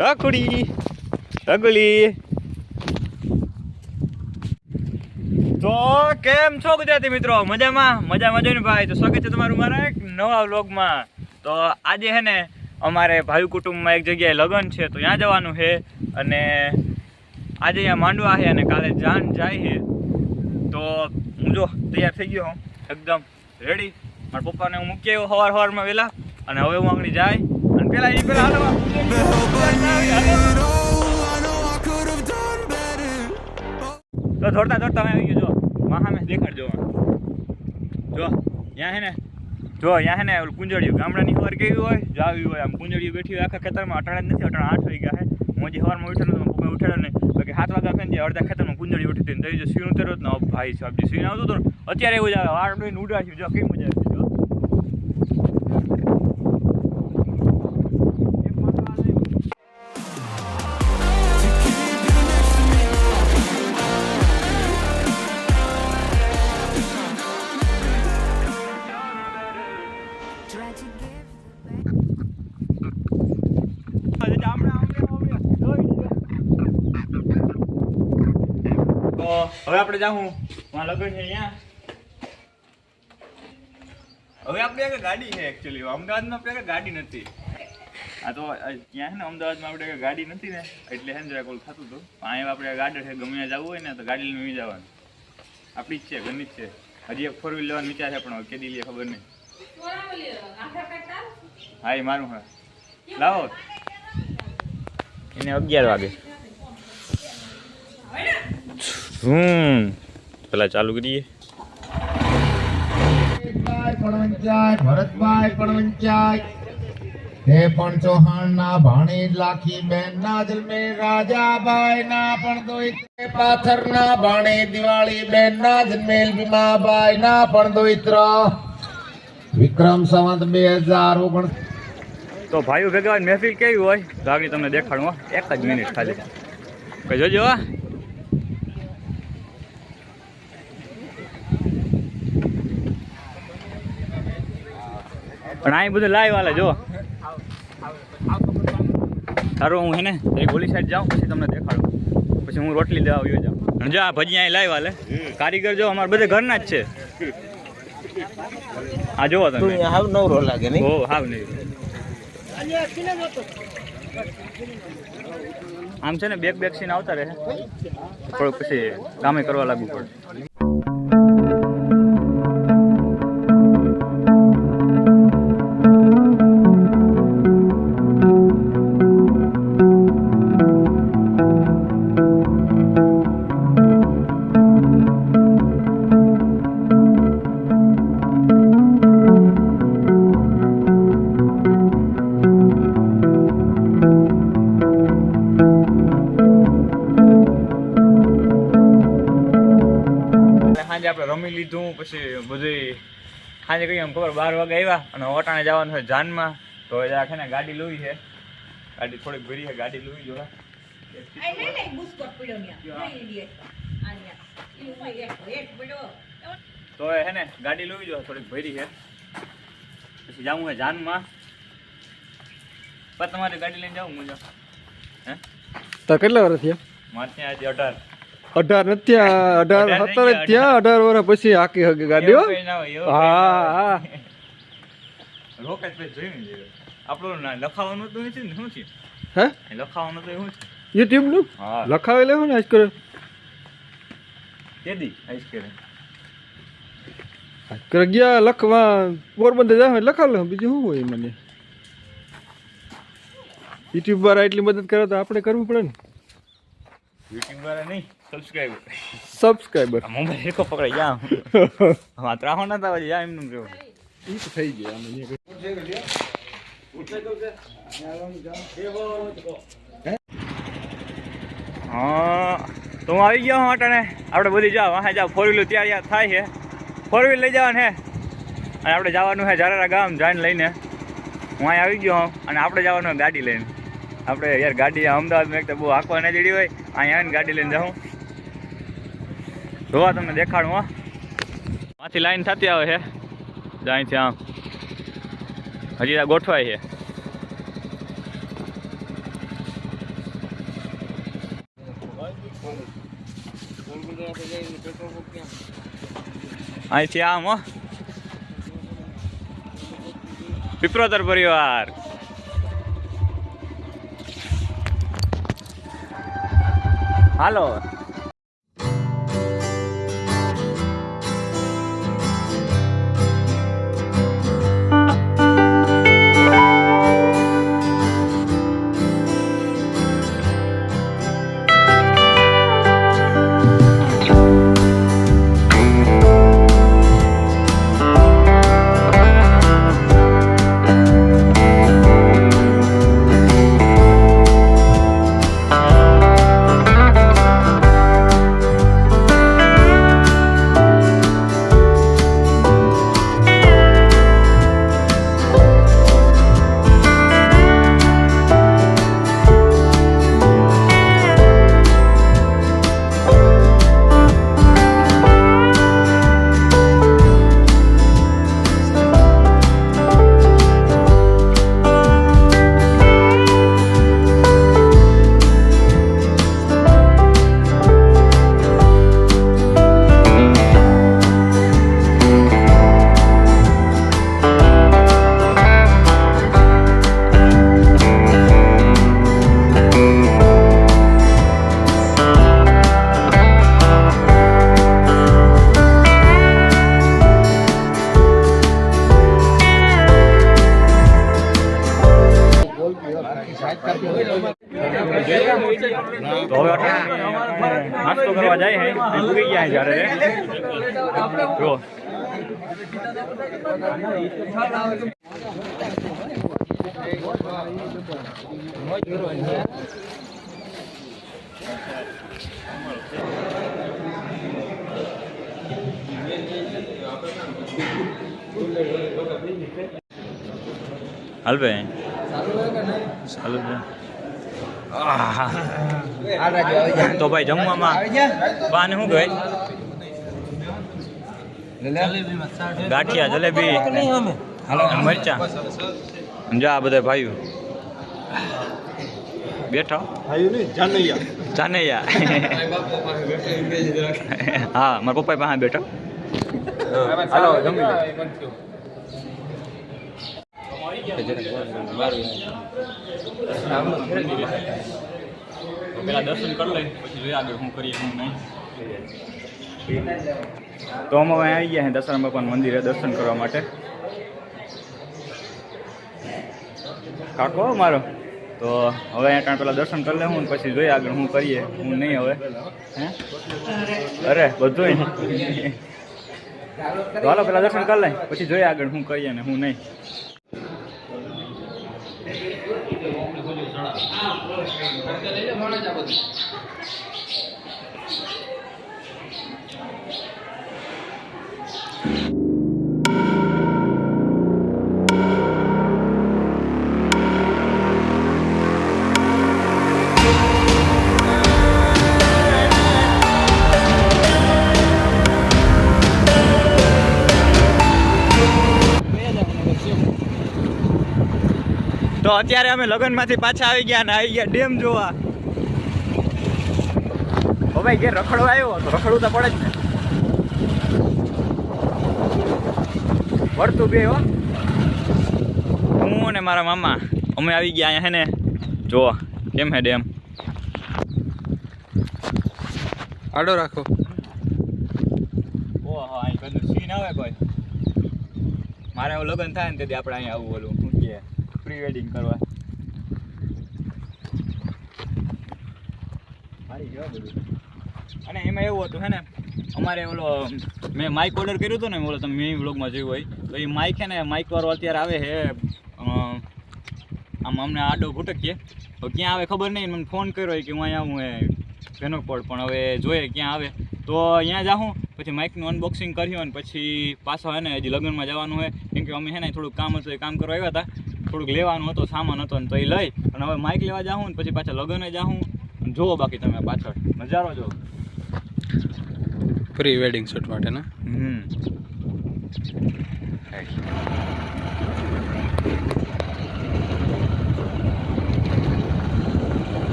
રખડી રગલી તો કેમ છો ગુજરાતી મિત્રો? મજામાં? મજામાં જોઈને ભાઈ, તો સ્વાગત છે તમારું મારા એક નવા વ્લોગમાં. તો આજે હે ને, અમારે ભાઈ કુટુંબમાં એક જગ્યાએ લગ્ન છે, તો ત્યાં જવાનું છે. અને આજે અહીંયા માંડવા છે અને કાલે જાન જાય છે. તો હું જો તૈયાર થઈ ગયો, હું. એકદમ રેડી મારા પપ્પાને હું મૂકી આવ્યો સવાર સવારમાં વહેલા. અને હવે હું આંગળી જાય. પેલા એ પેલા તો દોડતા દોડતા અમે આવી ગયો, જો. મહામે દેખાડજો જો ત્યાં હે ને. જો અહીંયા હે ને કુંજળિયું. ગામડાની ખબર કેવી હોય? જો આવી હોય આમ. કુંજળિયું બેઠી હોય આખા ખેતરમાં. અટાણા નથી, અટાણા આઠ વાગ્યા છે હું જે સવારમાં ઉઠેલો હતો પપ્પા ઉઠેલો ને બાકી સાત વાગ્યા કરીને જે અડધા ખેતરમાં કુંજળી ઉઠી હતી તો જો સીણ ઉતર્યો જ ને, ભાઈ સાહેબ, જે સીણ આવતું હતું અત્યારે એવું જ આવે. વાર ઉડાડ્યું. જો કઈ મજા આવતી. હવે આપણે જાઉં. ત્યાં લગ્ન છે અહીંયા. હવે આપણે આગળ ગાડી છે એકચ્યુઅલી અમદાવાદમાં આપણે ગાડી નથી. આ તો ત્યાં છે ને અમદાવાદમાં આપણે ગાડી નથી ને? એટલે છે ને જરાક ઓલું થતું હતું. પણ અહીંયા આપણે ગાડી છે ગમે જવું હોય ને તો ગાડી લઈને જવાનું. આપણી જ છે ઘરની જ છે. હજી એક ફોર વ્હીલ લેવાનો વિચાર છે પણ હવે કેદી લે ખબર નહીં. હા એ મારું હા. લાવો. એને અગિયાર વાગે. હમ. પેલા ચાલુ કરીએ. ભરતભાઈ પણવંચાય તે પણ ચૌહાણ ના ભાણી લાખી બેન ના જન્મે રાજાભાઈ ના પણ દોઈત્રે પાથર ના ભાણી દિવાળી બેન ના ભીમાભાઈ ના પણ દોઈત્ર. વિક્રમ સંવત બે હજાર ઓગણ તો ભાઈઓ ભેગા મહેફિલ કેવી હોય? તો આગળ તમને દેખાડવા. એક જ મિનિટ ખાલી. કઈ જોજો પણ અહીં બધું લાઈવ હાલે જો સારું હું હે ને ગોલી સાઈડ જાઉં પછી તમને દેખાડું. પછી હું રોટલી લેવા આવ્યો જાઉં. અને જો આ ભજી અહીં લાઈવ હાલે. કારીગર જો અમારે બધે ઘરના જ છે. આ જોવો તમે. હાવ નવરો લાગે ઓ હાવ નહીં. આમ છે ને બેક બેક સીન આવતા રહે. થોડુંક પછી કામે કરવા લાગવું પડે. સાંજે આપણે રમી લીધું પછી બધી સાંજે કહીએ એમ ખબર બાર વાગે આવ્યા અને ઓટાણે જવાનું છે જાનમાં. તો હવે જરાક ને ગાડી લોહી છે. ગાડી થોડીક ભરી છે ગાડી લોહી જો Ai, nem nem busco a piranha. Nem ele. Ania. Uma é, é, પડ્યો. તો હવે છે ને ગાડી લોહી જો થોડીક ભરી છે. પછી જાવું છે જાનમાં. પણ તમારી ગાડી લઈને જાઉં મજા. હે? તો કેટલા વર્ષ થયા? મારે ત્યાં આજે અઢાર. અઢાર નથી અઢાર સત્તર થયા અઢાર. વર્ષ પછી આખી હગે ગાડી હો. હા. લખાવાનું તો નથી ને શું છે? હે? લખાવાનું તો એવું છે યુટ્યુબનું? હા. લખાવી લેવું ને આજ કરે. કેદી? આઈસ કરે. આજ કરે ગયા લખવા પોરબંદર જાવ લખાવ લે બીજું શું હોય મને યુટ્યુબ વાળા એટલી મદદ કરે તો આપણે કરવું પડે ને. યુટ્યુબ વાળા નહીં સબસ્ક્રાઇબર સબસ્ક્રાઇબર મોબાઈલ એકો પકડાઈ જા. હા ત્રાહો ના તાવા જા એમનું કેવું ઈ તો થઈ ગયા આમાં અહીંયા હા તો હું આવી ગયો હું અટાણે. આપણે બધી જાવ હા જાવ ફોર વ્હીલર તૈયાર થાય છે. ફોર વ્હીલ લઈ જવાનું હે અને આપણે જવાનું છે જારારા ગામ જાઈને લઈને. હું અહીં આવી ગયો હું અને આપણે જવાનું ગાડી લઈને. આપણે યાર ગાડી અમદાવાદમાં એક તો બહુ આખવા ના જડી હોય અહીંયા આવીને ગાડી લઈને જાઉં. જોવા તમને દેખાડું, હા. માંથી લાઈન થતી આવે છે. અહીંથી આમ. હજી ત્યાં ગોઠવાય છે. અહીંથી આમ, હો. પીપરોતર પરિવાર. હાલો. પૂરી ગયા જ્યારે. જો. હાલ ભાઈ. ચાલુ છે. તો ભાઈ જમવામાં બાને શું કહે ગાંઠિયા જલેબી મરચા. સમજા આ બધા ભાઈઓ. બેઠો. જાનૈયા. હા મારા પપ્પા પાસે બેઠો. હાલો જમી લો. પેલા દર્શન કરી લઈ, પછી આગળ હું કરીએ હું નહીં. તો અમે અહીંયા આવી ગયા દશરામ બાપાનું મંદિરે દર્શન કરવા માટે. કાકો મારો તો હવે અહીંયા પેલા દર્શન કરી લેવું પછી જોઈએ આગળ હું કરીએ, હું નહીં હવે. હે? અરે બધું ચાલો પેલા દર્શન કરી લઈ, પછી જોઈએ આગળ હું કરીએ ને હું નહીં. લઈ લે મળે જ આ બધું તો અત્યારે અમે લગ્નમાંથી પાછા આવી ગયા ને આવી ગયા ડેમ જોવા. ઓ ભાઈ ઘેર રખડો આવ્યો તો રખડવું તો પડે જ ને. વળતું બે હો. હું અને મારા મામા અમે આવી ગયા અહીંયા હે ને. જોવા કેમ હે ડેમ? આડો રાખો. ઓહો અહીં બધું સીન આવે કોઈ. મારે એવું લગ્ન થાય ને તેથી આપણે અહીંયા આવું કહે પ્રી વેડિંગ કરવા બધું. અને એમાં એવું હતું હે ને અમારે ઓલો મેં માઇક ઓર્ડર કર્યું હતું ને ઓલો તમે મિની વ્લોગમાં જોયું હોય તો એ માઇક હે ને માઇક વાળો અત્યારે આવે છે આમ અમને આડો ભૂટકીએ. તો ક્યાં આવે ખબર નહીં મને ફોન કર્યો કે હું અહીંયા આવું એ ભેનોકપડ પણ હવે જોઈએ ક્યાં આવે. તો અહીંયા જાઉં પછી માઇકનું અનબોક્સિંગ કર્યું અને પછી પાછો હે ને હજી લગ્નમાં જવાનું હોય કેમ કે અમે હે ને થોડુંક કામ હતું એ કામ કરવા આવ્યા હતા. થોડુંક લેવાનું હતું સામાન હતો ને તો એ લઈ અને હવે માઇક લેવા જાઉં પછી પાછા લગ્ને જાઉં. અને જુઓ બાકી તમે પાછળ. નજારો જુઓ. પ્રી વેડિંગ શૂટ માટે ને? હમ.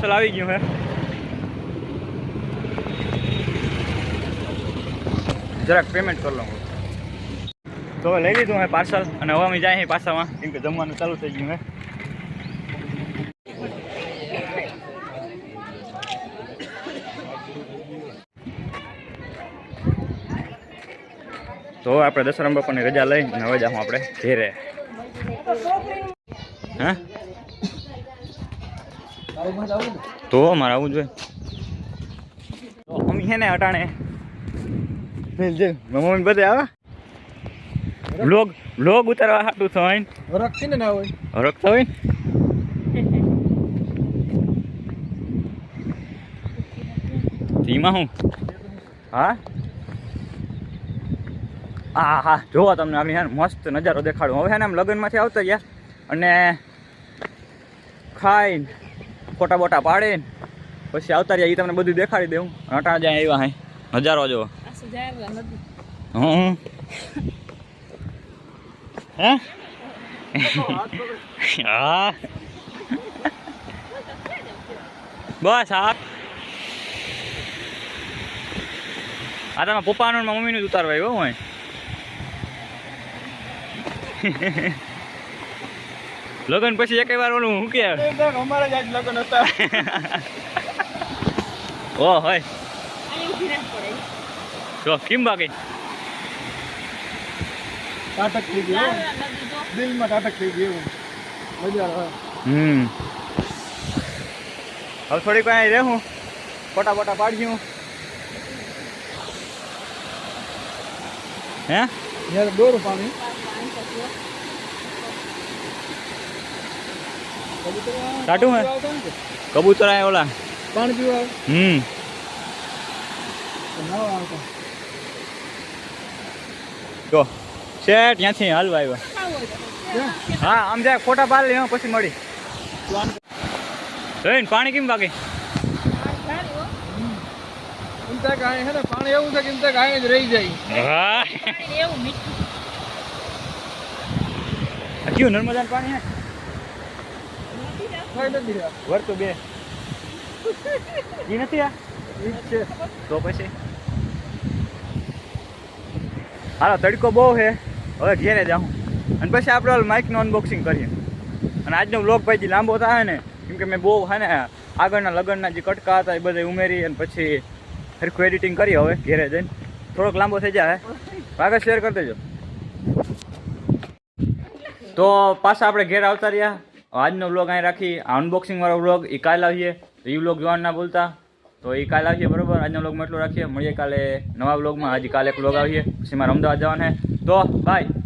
ચાલ આવી ગયું હે. જરાક પેમેન્ટ કરી લઉં. તો હવે લઈ લીધું હે પાર્સલ અને હવે અમે જાય પાછામાં. કેમ કે જમવાનું ચાલુ થઈ ગયું હે. તો આપણે દશરામ બાપાની રજા લઈ અને હવે જાઉં આપણે ઘેરે. હા? તો મારે આવું જોઈએ. તો મમ્મી છે ને અટાણે. મમ્મી બધે આવે વ્લોગ વ્લોગ ઉતારવા હાટું થાય રાખી ને ના હોય હરખતા હોય ધીમા હું હા હા હા જોવો તમને આમ યાર મસ્ત નજારો દેખાડું હવે એને આમ લગ્નમાંથી આવતા ગયા અને ખાઈને ફોટા બોટા પાડીને પછી આવતા રહ્યા એ તમને બધું દેખાડી દઉં અટાણા જ્યાં આવ્યા હે નજારો જોવો હમ હે? હા. બસ હા. આ તમે પપ્પાનું ને મમ્મીનું જ ઉતારવા આવ્યો હું લગ્ન પછી એક વાર ઓલું હું કે? અમારા જ લગ્ન હતા. ઓ હોય. જો કેમ બાકી? ટાટક થઈ ગયો દિલમાં ટાટક થઈ ગયું મજા આવે હમ. હવે થોડીક વાર અહીં રહેવું. ફોટા ફોટા પાડશું હે? યાર દોરું પાણી. ટાટું હે? કબૂતર આયા ઓલા. પાણી પીવા આવે? હમ. ના આવતા જો શેઠ. ત્યાંથી હાલવા આવ્યો. હા, આમ જાય ફોટા પાડ લે પછી મળી. જોઈને પાણી કેમ બાકી? હે. પાણી એવું છે કે થાય જ રહી જાય હા કયું નર્મદાનું પાણી હે? વર્તો બે. ઈ નથી આ? તો પછી? હાલો, તડકો બહુ છે. હવે ઘેરે જાઉં. અને પછી આપણે માઇકનું અનબોક્સિંગ કરીએ. અને આજનો વ્લોગ ભાઈ લાંબો થાય ને, કેમ કે મેં બહુ હા ને, આગળના લગ્નના જે કટકા હતા એ બધા ઉમેરી અને પછી સરખું એડિટિંગ કરી હવે ઘેરે જઈને. થોડોક લાંબો થઈ જાય આગળ શેર કરી દેજો. તો પાછા આપણે ઘેર આવતા રહ્યા. આજનો વ્લોગ અહીં રાખી. આ અનબોક્સિંગવાળો વાળો વ્લોગ એ કાલે આવીએ. તો એ બ્લોગ જોવાનું ના ભૂલતા. તો એ કાલે આવીએ બરોબર? આજના વ્લોગમાં એટલું રાખીએ. મળીએ કાલે નવા વ્લોગમાં હજી કાલે એક વ્લોગ આવીએ પછી મારે અમદાવાદ જવાનું તો બાય